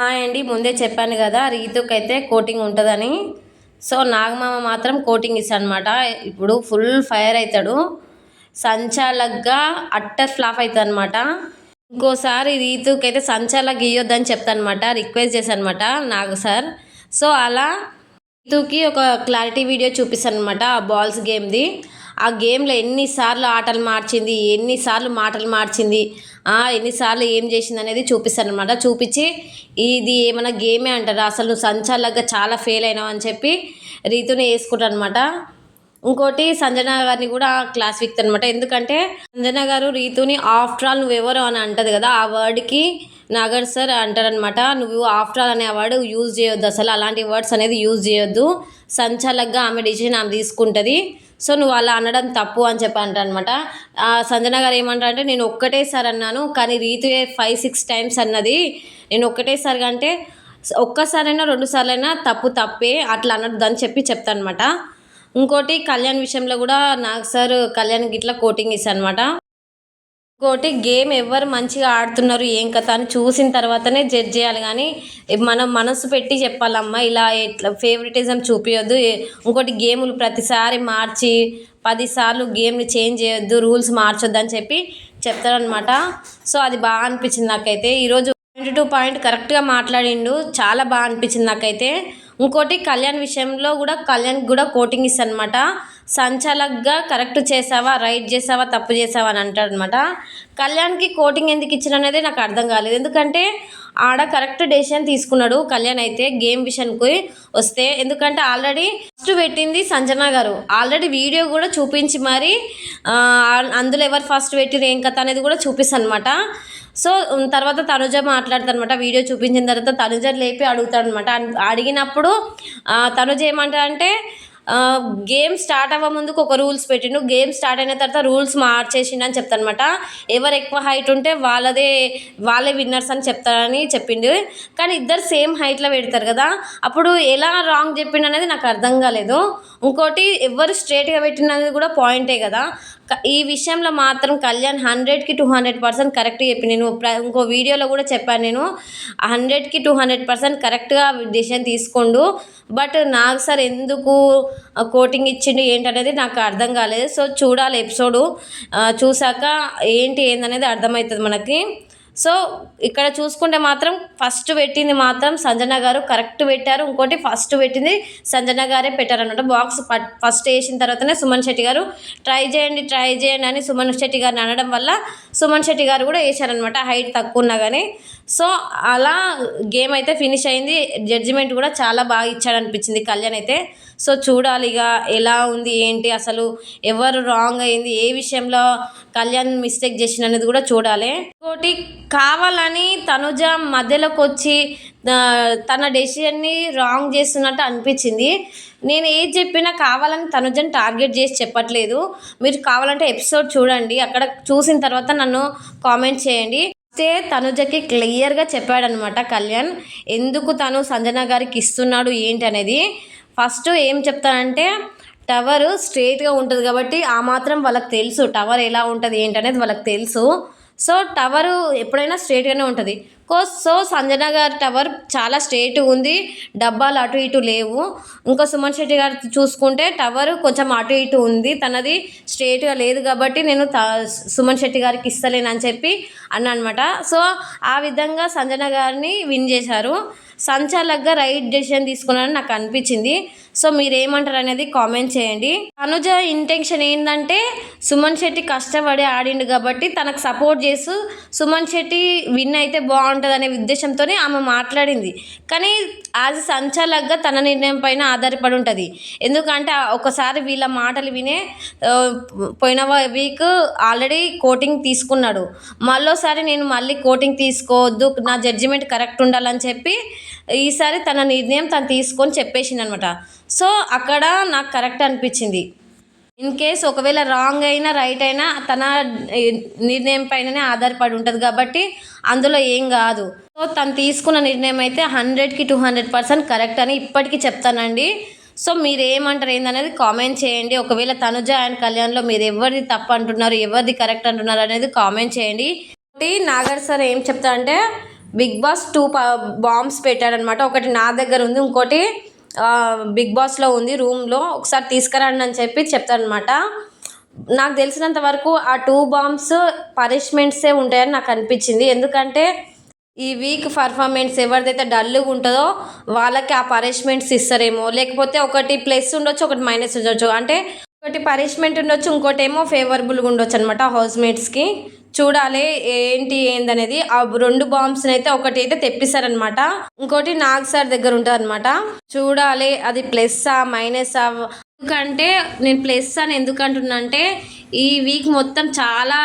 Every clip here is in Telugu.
హాయ్ అండి ముందే చెప్పాను కదా రీతుకి అయితే కోటింగ్ ఉంటుందని. సో నాగమామ మాత్రం కోటింగ్ ఇస్తానమాట అనమాట ఇప్పుడు ఫుల్ ఫైర్ అవుతాడు. సంచాలక్గా అట్టర్ ఫ్లాప్ అవుతుంది అనమాట ఇంకోసారి రీతుకి అయితే సంచాలక్ ఇవ్వద్దని చెప్తానమాట అనమాట రిక్వెస్ట్ చేశానమాట నాగు సార్. సో అలా రీతుకి ఒక క్లారిటీ వీడియో చూపిస్తాను అనమాట ఆ బాల్స్ గేమ్ది. ఆ గేమ్లో ఎన్నిసార్లు ఆటలు మార్చింది ఎన్నిసార్లు మాటలు మార్చింది ఎన్నిసార్లు ఏం చేసింది అనేది చూపిస్తాను అనమాట చూపించి ఇది ఏమైనా గేమే అంటారా? అసలు నువ్వు సంచాలకుగా చాలా ఫెయిల్ అయినావు అని చెప్పి రీతుని వేసుకుంటాను అనమాట ఇంకోటి సంజన గారిని కూడా క్లాస్ వీక్ అనమాట ఎందుకంటే సంజన గారు రీతుని ఆఫ్టర్ ఆల్ నువ్వెవరు అని అంటది కదా ఆ వర్డ్కి నాగర్ సార్ అంటారనమాట నువ్వు ఆఫ్టర్ ఆల్ అనే వర్డ్ యూజ్ చేయొద్దు అసలు. అలాంటి వర్డ్స్ అనేది యూజ్ చేయొద్దు. సంచాలకగా ఆమె డిసిషన్ ఆమె తీసుకుంటుంది. సో నువ్వు అలా అనడం తప్పు అని చెప్పి అంటారనమాట సంజన గారు ఏమంటారంటే నేను ఒక్కటేసారి అన్నాను కానీ రీతు ఫైవ్ సిక్స్ టైమ్స్ అన్నది. నేను ఒక్కటేసారి అంటే ఒక్కసారైనా రెండు సార్లైనా తప్పు తప్పే అట్లా అనొద్దు అని చెప్పి చెప్తానమాట ఇంకోటి కళ్యాణ్ విషయంలో కూడా నాకు సార్ కళ్యాణ్ గిట్లా కోటింగ్ ఇస్తా అనమాట ఇంకోటి గేమ్ ఎవరు మంచిగా ఆడుతున్నారు ఏం కథ అని చూసిన తర్వాతనే జడ్జ్ చేయాలి కానీ మనం మనసు పెట్టి చెప్పాలమ్మా ఇలా ఇట్లా ఫేవరెటిజం చూపించొద్దు ఇంకోటి గేములు ప్రతిసారి మార్చి పదిసార్లు గేమ్ని చేంజ్ చేయొద్దు రూల్స్ మార్చొద్దు అని చెప్పి చెప్తారనమాట సో అది బాగా అనిపించింది నాకైతే. ఈరోజు పాయింట్ టు పాయింట్ కరెక్ట్గా మాట్లాడిండు చాలా బాగా అనిపించింది నాకైతే. ఇంకోటి కళ్యాణ్ విషయంలో కూడా కళ్యాణ్ కూడా కోటింగ్ ఇస్తాను అనమాట సంచాలక్గా కరెక్ట్ చేసావా రైట్ చేసావా తప్పు చేసావా అని అంటాడు అనమాట కళ్యాణ్కి కోటింగ్ ఎందుకు ఇచ్చిన అనేది నాకు అర్థం కాలేదు. ఎందుకంటే ఆడ కరెక్ట్ డెసిషన్ తీసుకున్నాడు కళ్యాణ్ అయితే గేమ్ విషయానికి వస్తే. ఎందుకంటే ఆల్రెడీ ఫస్ట్ పెట్టింది సంజన గారు. ఆల్రెడీ వీడియో కూడా చూపించి మరి అందులో ఎవరు ఫస్ట్ పెట్టిన ఏం కథ అనేది కూడా చూపిస్తాను అనమాట సో తర్వాత తనుజ మాట్లాడతానమాట వీడియో చూపించిన తర్వాత తనుజ లేపి అడుగుతాడనమాట. అడిగినప్పుడు తనుజ ఏమంటారంటే గేమ్ స్టార్ట్ అవ్వ ముందుకు ఒక రూల్స్ పెట్టిండు. గేమ్ స్టార్ట్ అయిన తర్వాత రూల్స్ మార్చేసిండు అని చెప్తానమాట ఎవరు ఎక్కువ హైట్ ఉంటే వాళ్ళదే వాళ్ళే విన్నర్స్ అని చెప్తారని చెప్పిండు. కానీ ఇద్దరు సేమ్ హైట్లో పెడతారు కదా. అప్పుడు ఎలా రాంగ్ చెప్పిండు అనేది నాకు అర్థం కాలేదు. ఇంకోటి ఎవరు స్ట్రేట్గా పెట్టినది కూడా పాయింటే కదా. ఈ విషయంలో మాత్రం కళ్యాణ్ హండ్రెడ్కి టూ హండ్రెడ్ పర్సెంట్ కరెక్ట్ చెప్పి నేను ఇంకో వీడియోలో కూడా చెప్పాను నేను. హండ్రెడ్కి టూ హండ్రెడ్ పర్సెంట్ కరెక్ట్గా డిసిషన్ తీసుకోండు. బట్ నాకు సార్ ఎందుకు కోటింగ్ ఇచ్చిండు ఏంటనేది నాకు అర్థం కాలేదు. సో చూడాలి ఎపిసోడు. చూసాక ఏంటి ఏందనేది అర్థమవుతుంది మనకి. సో ఇక్కడ చూసుకుంటే మాత్రం ఫస్ట్ పెట్టింది మాత్రం సంజన గారు కరెక్ట్ పెట్టారు. ఇంకోటి ఫస్ట్ పెట్టింది సంజన గారే పెట్టారనమాట బాక్స్ ఫస్ట్ వేసిన తర్వాతనే సుమన్ శెట్టి గారు ట్రై చేయండి ట్రై చేయండి అని సుమన్ శెట్టి గారిని అనడం వల్ల సుమన్ శెట్టి గారు కూడా వేశారనమాట హైట్ తక్కువ ఉన్నా కానీ సో అలా గేమ్ అయితే ఫినిష్ అయింది. జడ్జిమెంట్ కూడా చాలా బాగా ఇచ్చాడనిపించింది కళ్యాణ్ అయితే. సో చూడాలి ఇక ఎలా ఉంది ఏంటి అసలు ఎవరు రాంగ్ అయింది ఏ విషయంలో కళ్యాణ్ మిస్టేక్ చేసిన అనేది కూడా చూడాలి. ఇంకోటి కావాలని తనుజ మధ్యలోకి వచ్చి తన డెసిషన్ని రాంగ్ చేస్తున్నట్టు అనిపించింది. నేను ఏది చెప్పినా కావాలని తనుజని టార్గెట్ చేసి చెప్పట్లేదు. మీరు కావాలంటే ఎపిసోడ్ చూడండి. అక్కడ చూసిన తర్వాత నన్ను కామెంట్ చేయండి. అయితే తనుజకి క్లియర్గా చెప్పాడనమాట కళ్యాణ్ ఎందుకు తను సంజన గారికి ఇస్తున్నాడు ఏంటి అనేది. ఫస్ట్ ఏం చెప్తానంటే టవర్ స్ట్రేట్గా ఉంటుంది కాబట్టి ఆ మాత్రం వాళ్ళకి తెలుసు. టవర్ ఎలా ఉంటుంది ఏంటనేది వాళ్ళకి తెలుసు. సో టవరు ఎప్పుడైనా స్ట్రేట్గానే ఉంటుంది. సో సంజన గారి టవర్ చాలా స్ట్రేట్ ఉంది. డబ్బాలు అటు ఇటు లేవు. ఇంకా సుమన్ శెట్టి గారు చూసుకుంటే టవర్ కొంచెం అటు ఇటు ఉంది. తనది స్ట్రేట్గా లేదు కాబట్టి నేను త సుమన్ శెట్టి గారికి ఇస్తలేనని చెప్పి అన్నా అనమాట సో ఆ విధంగా సంజన గారిని విన్ చేశారు. సంచాలక్గా రైట్ డెసిషన్ తీసుకున్నారని నాకు అనిపించింది. సో మీరు ఏమంటారు అనేది కామెంట్ చేయండి. అనుజ ఇంటెన్షన్ ఏంటంటే సుమన్ శెట్టి కష్టపడి ఆడిండు కాబట్టి తనకు సపోర్ట్ చేస్తూ సుమన్ శెట్టి విన్ అయితే బాగుంటుంది అనే ఉద్దేశంతోనే ఆమె మాట్లాడింది. కానీ యాజ్ సంచాలక్గా తన నిర్ణయం పైన ఆధారపడి ఉంటుంది. ఎందుకంటే ఒకసారి వీళ్ళ మాటలు వినే పోయిన వీక్ ఆల్రెడీ కోటింగ్ తీసుకున్నాడు. మళ్ళోసారి నేను మళ్ళీ కోటింగ్ తీసుకోవద్దు నా జడ్జిమెంట్ కరెక్ట్ ఉండాలని చెప్పి ఈసారి తన నిర్ణయం తను తీసుకొని చెప్పేసింది అనమాట సో అక్కడ నాకు కరెక్ట్ అనిపించింది. ఇన్ కేస్ ఒకవేళ రాంగ్ అయినా రైట్ అయినా తన నిర్ణయం పైననే ఆధారపడి ఉంటుంది కాబట్టి అందులో ఏం కాదు. సో తను తీసుకున్న నిర్ణయం అయితే హండ్రెడ్కి టూ హండ్రెడ్ పర్సెంట్ కరెక్ట్ అని ఇప్పటికీ చెప్తానండి. సో మీరు ఏమంటారు ఏందనేది కామెంట్ చేయండి. ఒకవేళ తనుజ అండ్ కళ్యాణ్లో మీరు ఎవరిది తప్పు అంటున్నారు ఎవరిది కరెక్ట్ అంటున్నారు అనేది కామెంట్ చేయండి. ఒకటి నాగర్ సార్ ఏం చెప్తా అంటే బిగ్ బాస్ టూ బాంబ్స్ పెట్టాడనమాట. ఒకటి నా దగ్గర ఉంది ఇంకోటి బిగ్ బాస్లో ఉంది రూమ్లో ఒకసారి తీసుకురండి అని చెప్పి చెప్తారనమాట నాకు తెలిసినంత వరకు ఆ టూ బాంబ్స్ పనిష్మెంట్సే ఉంటాయని నాకు అనిపించింది. ఎందుకంటే ఈ వీక్ పర్ఫార్మెన్స్ ఎవరిదైతే డల్గా ఉంటుందో వాళ్ళకి ఆ పనిష్మెంట్స్ ఇస్తారేమో. లేకపోతే ఒకటి ప్లస్ ఉండొచ్చు ఒకటి మైనస్ ఉండొచ్చు. అంటే ఒకటి పనిష్మెంట్ ఉండొచ్చు ఇంకోటి ఏమో ఫేవరబుల్గా ఉండొచ్చు అనమాట హౌస్ మేట్స్కి చూడాలి ఏంటి ఏందనేది. ఆ రెండు బాంబ్స్ని అయితే ఒకటి అయితే తెప్పిస్తారనమాట ఇంకోటి నాగ్ సార్ దగ్గర ఉంటుంది అనమాట చూడాలి అది ప్లస్సా మైనసా ఎందుకంటే నేను ప్లస్ అని ఎందుకు అంటే ఈ వీక్ మొత్తం చాలా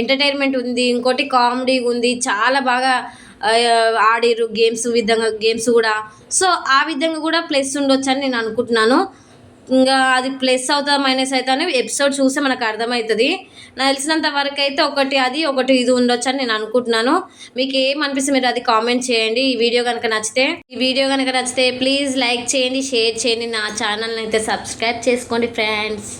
ఎంటర్టైన్మెంట్ ఉంది. ఇంకోటి కామెడీ ఉంది. చాలా బాగా ఆడిరు గేమ్స్ విధంగా గేమ్స్ కూడా. సో ఆ విధంగా కూడా ప్లస్ ఉండొచ్చు అని నేను అనుకుంటున్నాను. ఇంకా అది ప్లస్ అవుతుందా మైనస్ అవుతా అని ఎపిసోడ్ చూస్తే మనకు అర్థమవుతుంది. నాకు తెలిసినంత వరకు అయితే ఒకటి అది ఒకటి ఇది ఉండొచ్చు అని నేను అనుకుంటున్నాను. మీకు ఏం అనిపిస్తే మీరు అది కామెంట్ చేయండి. ఈ వీడియో కనుక నచ్చితే ఈ వీడియో కనుక నచ్చితే ప్లీజ్ లైక్ చేయండి షేర్ చేయండి. నా ఛానల్ని అయితే సబ్స్క్రైబ్ చేసుకోండి ఫ్రెండ్స్.